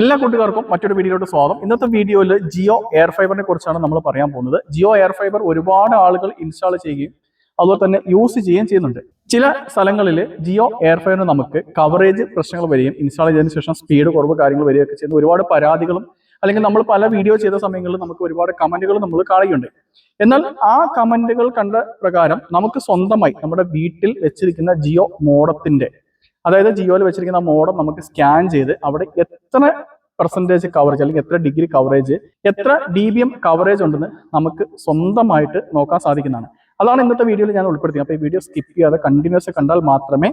എല്ലാ കൂട്ടുകാർക്കും മറ്റൊരു വീഡിയോയിലോട്ട് സ്വാഗതം. ഇന്നത്തെ വീഡിയോയിൽ ജിയോ എയർ ഫൈബറിനെ കുറിച്ചാണ് നമ്മൾ പറയാൻ പോകുന്നത്. ജിയോ എയർ ഫൈബർ ഒരുപാട് ആളുകൾ ഇൻസ്റ്റാൾ ചെയ്യുകയും അതുപോലെ തന്നെ യൂസ് ചെയ്യുകയും ചെയ്യുന്നുണ്ട്. ചില സ്ഥലങ്ങളിൽ ജിയോ എയർ ഫൈബറിന് നമുക്ക് കവറേജ് പ്രശ്നങ്ങൾ വരികയും ഇൻസ്റ്റാൾ ചെയ്തതിനു ശേഷം സ്പീഡ് കുറവ് കാര്യങ്ങൾ വരികയൊക്കെ ചെയ്യുന്ന ഒരുപാട് പരാതികളും അല്ലെങ്കിൽ നമ്മൾ പല വീഡിയോ ചെയ്ത സമയങ്ങളിൽ നമുക്ക് ഒരുപാട് കമന്റുകൾ നമ്മൾ കാണുകയുണ്ട്. എന്നാൽ ആ കമന്റുകൾ കണ്ട പ്രകാരം നമുക്ക് സ്വന്തമായി നമ്മുടെ വീട്ടിൽ വെച്ചിരിക്കുന്ന ജിയോ മോഡത്തിന്റെ അതായത് ജിയോയിൽ വെച്ചിരിക്കുന്ന മോഡം നമുക്ക് സ്കാൻ ചെയ്ത് അവിടെ എത്ര പെർസെന്റേജ് കവറേജ് അല്ലെങ്കിൽ എത്ര ഡിഗ്രി കവറേജ് എത്ര ഡി ബി എം കവറേജ് ഉണ്ടെന്ന് നമുക്ക് സ്വന്തമായിട്ട് നോക്കാൻ സാധിക്കുന്നതാണ്. അതാണ് ഇന്നത്തെ വീഡിയോയിൽ ഞാൻ ഉൾപ്പെടുത്തിയത്. അപ്പോൾ ഈ വീഡിയോ സ്കിപ്പ് ചെയ്യാതെ കണ്ടിന്യൂസ് കണ്ടാൽ മാത്രമേ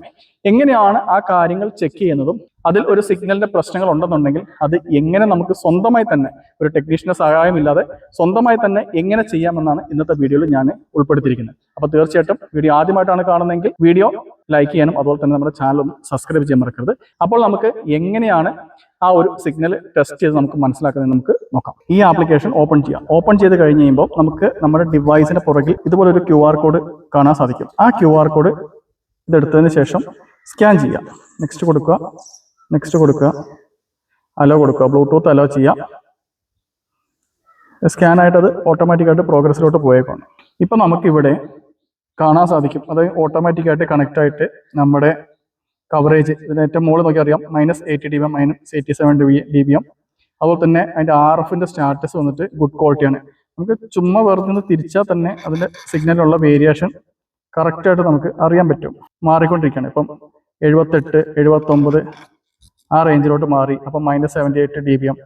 എങ്ങനെയാണ് ആ കാര്യങ്ങൾ ചെക്ക് ചെയ്യുന്നതും അതിൽ ഒരു സിഗ്നലിന്റെ പ്രശ്നങ്ങൾ ഉണ്ടെന്നുണ്ടെങ്കിൽ അത് എങ്ങനെ നമുക്ക് സ്വന്തമായി തന്നെ ഒരു ടെക്നീഷ്യന്റെ സഹായമില്ലാതെ സ്വന്തമായി തന്നെ എങ്ങനെ ചെയ്യാമെന്നാണ് ഇന്നത്തെ വീഡിയോയിൽ ഞാൻ ഉൾപ്പെടുത്തിയിരിക്കുന്നത്. അപ്പോൾ തീർച്ചയായിട്ടും വീഡിയോ ആദ്യമായിട്ടാണ് കാണുന്നതെങ്കിൽ വീഡിയോ ലൈക്ക് ചെയ്യാനും അതുപോലെ തന്നെ നമ്മുടെ ചാനലും സബ്സ്ക്രൈബ് ചെയ്യാൻ മറക്കരുത്. അപ്പോൾ നമുക്ക് എങ്ങനെയാണ് ആ ഒരു സിഗ്നൽ ടെസ്റ്റ് ചെയ്ത് നമുക്ക് മനസ്സിലാക്കുന്നത് നമുക്ക് നോക്കാം. ഈ ആപ്ലിക്കേഷൻ ഓപ്പൺ ചെയ്യാം. ഓപ്പൺ ചെയ്ത് കഴിഞ്ഞ് കഴിയുമ്പോൾ നമുക്ക് നമ്മുടെ ഡിവൈസിന്റെ പുറകിൽ ഇതുപോലെ ഒരു ക്യു കോഡ് കാണാൻ സാധിക്കും. ആ ക്യു കോഡ് ഇതെടുത്തതിന് ശേഷം സ്കാൻ ചെയ്യാം. നെക്സ്റ്റ് കൊടുക്കുക. നെക്സ്റ്റ് കൊടുക്കുക. അലോ കൊടുക്കുക. ബ്ലൂടൂത്ത് അലോ ചെയ്യാം. സ്കാൻ ആയിട്ട് അത് ഓട്ടോമാറ്റിക്കായിട്ട് പ്രോഗ്രസ്സിലോട്ട് പോയേക്കാണ് ഇപ്പം നമുക്കിവിടെ കാണാൻ സാധിക്കും. അത് ഓട്ടോമാറ്റിക്കായിട്ട് കണക്ട് ആയിട്ട് നമ്മുടെ കവറേജ് ഇതിന് ഏറ്റവും മുകളിൽ നോക്കി അറിയാം. Minus eighty D B M minus eighty seven D B M അതുപോലെ തന്നെ അതിന്റെ ആർ എഫിന്റെ സ്റ്റാറ്റസ് വന്നിട്ട് ഗുഡ് ക്വാളിറ്റിയാണ് നമുക്ക് ചുമ്മാ വെറുതെ നിന്ന് തിരിച്ചാൽ തന്നെ അതിന്റെ സിഗ്നലിലുള്ള വേരിയേഷൻ കറക്റ്റായിട്ട് നമുക്ക് അറിയാൻ പറ്റും. മാറിക്കൊണ്ടിരിക്കുകയാണ്. ഇപ്പം എഴുപത്തെട്ട് എഴുപത്തൊമ്പത് ആ റേഞ്ചിലോട്ട് മാറി. അപ്പം minus seventy eight D B M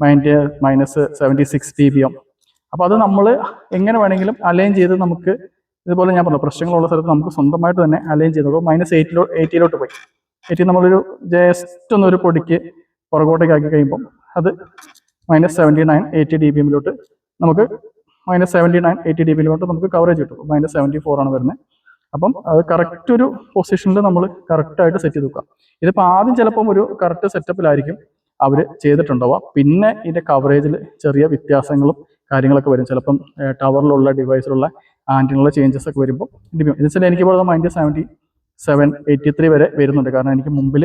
mind minus seventy six D B M അപ്പോൾ അത് നമ്മൾ എങ്ങനെ വേണമെങ്കിലും അലൈൻ ചെയ്ത് നമുക്ക് ഇതുപോലെ ഞാൻ പറഞ്ഞു പ്രശ്നങ്ങളുള്ള സ്ഥലത്ത് നമുക്ക് സ്വന്തമായിട്ട് തന്നെ അലൈൻ ചെയ്ത് നോക്കാം. മൈനസ് എയ്റ്റിലോ എയ്റ്റിയിലോട്ട് പോയി. എയ്റ്റി നമ്മളൊരു ജസ്റ്റ് ഒന്നൊരു പൊടിക്ക് പുറകോട്ടേക്ക് ആക്കി കഴിയുമ്പം അത് minus seventy nine eighty D B എമ്മിലോട്ട് നമുക്ക് minus seventy nine eighty D ബിയിലോട്ട് നമുക്ക് കവറേജ് കിട്ടും. മൈനസ് സെവന്റി ഫോർ ആണ് വരുന്നത്. അപ്പം അത് കറക്റ്റ് ഒരു പൊസിഷനിൽ നമ്മൾ കറക്റ്റായിട്ട് സെറ്റ് ചെയ്ത് വെക്കുക. ഇതിപ്പോൾ ആദ്യം ചിലപ്പം ഒരു കറക്റ്റ് സെറ്റപ്പിലായിരിക്കും അവർ ചെയ്തിട്ടുണ്ടാവുക. പിന്നെ ഇതിന്റെ കവറേജിൽ ചെറിയ വ്യത്യാസങ്ങളും കാര്യങ്ങളൊക്കെ വരും. ചിലപ്പം ടവറിലുള്ള ഡിവൈസിലുള്ള ആന്റിനുള്ള ചേഞ്ചസ് ഒക്കെ വരുമ്പോൾ ഇതിപ്പോൾ വെച്ചാൽ എനിക്ക് പറയുന്നത് mind seventy seven eighty three വരെ വരുന്നുണ്ട്. കാരണം എനിക്ക് മുമ്പിൽ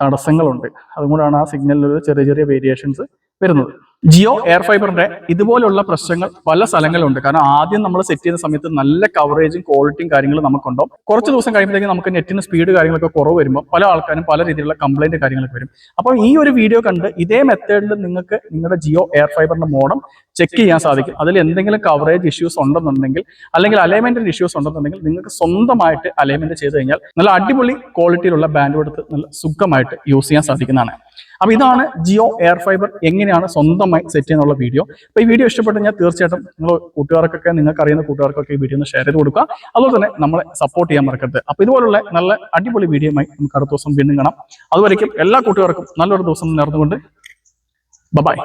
തടസ്സങ്ങളുണ്ട്. അതുകൊണ്ടാണ് ആ സിഗ്നലിൽ ചെറിയ ചെറിയ വേരിയേഷൻസ് വരുന്നത്. ജിയോ എയർ ഫൈബറിന്റെ ഇതുപോലുള്ള പ്രശ്നങ്ങൾ പല സ്ഥലങ്ങളിലുണ്ട്. കാരണം ആദ്യം നമ്മൾ സെറ്റ് ചെയ്യുന്ന സമയത്ത് നല്ല കവറേജും ക്വാളിറ്റിയും കാര്യങ്ങളും നമുക്കുണ്ടാവും. കുറച്ച് ദിവസം കഴിയുമ്പോഴത്തേക്കും നമുക്ക് നെറ്റിന് സ്പീഡ് കാര്യങ്ങളൊക്കെ കുറവ് വരുമ്പോൾ പല ആൾക്കാരും പല രീതിയിലുള്ള കംപ്ലൈന്റ് കാര്യങ്ങളൊക്കെ വരും. അപ്പോൾ ഈ ഒരു വീഡിയോ കണ്ട് ഇതേ മെത്തേഡിൽ നിങ്ങൾക്ക് നിങ്ങളുടെ ജിയോ എയർ ഫൈബറിന്റെ മോഡം ചെക്ക് ചെയ്യാൻ സാധിക്കും. അതിൽ എന്തെങ്കിലും കവറേജ് ഇഷ്യൂസ് ഉണ്ടെന്നുണ്ടെങ്കിൽ അല്ലെങ്കിൽ അലൈൻമെന്റിന്റെ ഇഷ്യൂസ് ഉണ്ടെന്നുണ്ടെങ്കിൽ നിങ്ങൾക്ക് സ്വന്തമായിട്ട് അലൈൻമെന്റ് ചെയ്ത് കഴിഞ്ഞാൽ നല്ല അടിപൊളി ക്വാളിറ്റിയിലുള്ള ബാൻഡ് എടുത്ത് നല്ല സുഖമായിട്ട് യൂസ് ചെയ്യാൻ സാധിക്കുന്നതാണ്. അപ്പൊ ഇതാണ് ജിയോ എയർ ഫൈബർ എങ്ങനെയാണ് സ്വന്തമായി സെറ്റ് ചെയ്യുന്നുള്ള വീഡിയോ അപ്പൊ ഈ വീഡിയോ ഇഷ്ടപ്പെട്ട് ഞാൻ തീർച്ചയായിട്ടും നിങ്ങൾ കൂട്ടുകാർക്കൊക്കെ നിങ്ങൾക്ക് അറിയുന്ന കൂട്ടുകാർക്കൊക്കെ ഈ വീഡിയോ ഒന്ന് ഷെയർ ചെയ്ത് കൊടുക്കുക. അതുപോലെ തന്നെ നമ്മളെ സപ്പോർട്ട് ചെയ്യാൻ മറക്കരുത്. അപ്പൊ ഇതുപോലുള്ള നല്ല അടിപൊളി വീഡിയോയുമായി നമുക്ക് അടുത്ത ദിവസം വീണ്ടും കാണാം. അതുവരേക്കും എല്ലാ കൂട്ടുകാർക്കും നല്ലൊരു ദിവസം നേർന്നുകൊണ്ട്. ബൈ